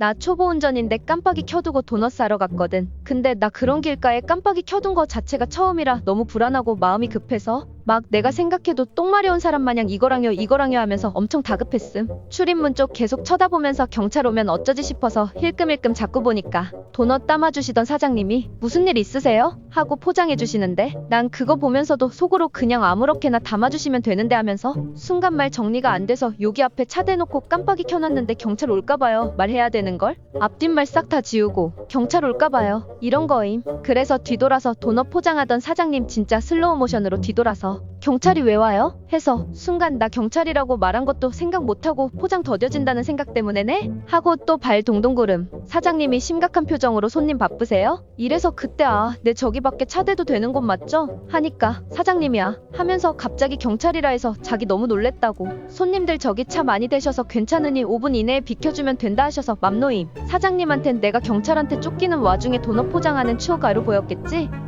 나 초보 운전인데 깜빡이 켜두고 도넛 사러 갔거든. 근데 나 그런 길가에 깜빡이 켜둔 거 자체가 처음이라 너무 불안하고 마음이 급해서 막 내가 생각해도 똥 마려운 사람 마냥 이거랑요 이거랑요 하면서 엄청 다급했음. 출입문 쪽 계속 쳐다보면서 경찰 오면 어쩌지 싶어서 힐끔힐끔 자꾸 보니까 도넛 담아주시던 사장님이 무슨 일 있으세요? 하고 포장해 주시는데 난 그거 보면서도 속으로 그냥 아무렇게나 담아주시면 되는데 하면서 순간 말 정리가 안 돼서 여기 앞에 차 대놓고 깜빡이 켜놨는데 경찰 올까봐요. 말해야 되는 걸. 앞뒷말 싹 다 지우고 경찰 올까봐요. 이런 거임. 그래서 뒤돌아서 도넛 포장하던 사장님 진짜 슬로우 모션으로 뒤돌아서 경찰이 왜 와요? 해서 순간 나 경찰이라고 말한 것도 생각 못하고 포장 더뎌진다는 생각 때문에네? 하고 또 발 동동 구름 사장님이 심각한 표정으로 손님 바쁘세요? 이래서 그때 아 내 저기 밖에 차 대도 되는 곳 맞죠? 하니까 사장님이야 하면서 갑자기 경찰이라 해서 자기 너무 놀랬다고 손님들 저기 차 많이 대셔서 괜찮으니 5분 이내에 비켜주면 된다 하셔서 맘노임 사장님한텐 내가 경찰한테 쫓기는 와중에 도넛 포장하는 추억 아로 보였겠지?